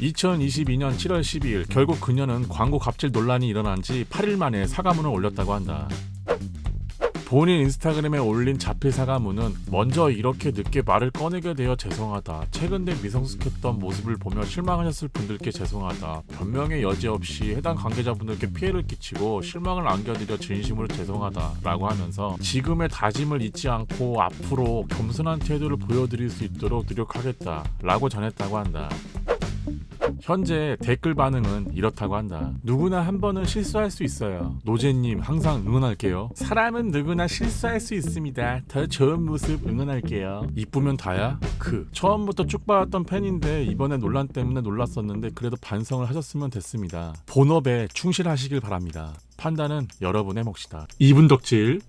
2022년 7월 12일 결국 그녀는 광고 갑질 논란이 일어난 지 8일 만에 사과문을 올렸다고 한다. 본인 인스타그램에 올린 자필 사과문은 먼저 이렇게 늦게 말을 꺼내게 되어 죄송하다. 최근 내 미성숙했던 모습을 보며 실망하셨을 분들께 죄송하다. 변명의 여지 없이 해당 관계자분들께 피해를 끼치고 실망을 안겨드려 진심으로 죄송하다. 라고 하면서 지금의 다짐을 잊지 않고 앞으로 겸손한 태도를 보여드릴 수 있도록 노력하겠다. 라고 전했다고 한다. 현재 댓글 반응은 이렇다고 한다. 누구나 한 번은 실수할 수 있어요. 노제님 항상 응원할게요. 사람은 누구나 실수할 수 있습니다. 더 좋은 모습 응원할게요. 이쁘면 다야? 그 처음부터 쭉 봐왔던 팬인데 이번에 논란 때문에 놀랐었는데 그래도 반성을 하셨으면 됐습니다. 본업에 충실하시길 바랍니다. 판단은 여러분의 몫이다. 이분 덕질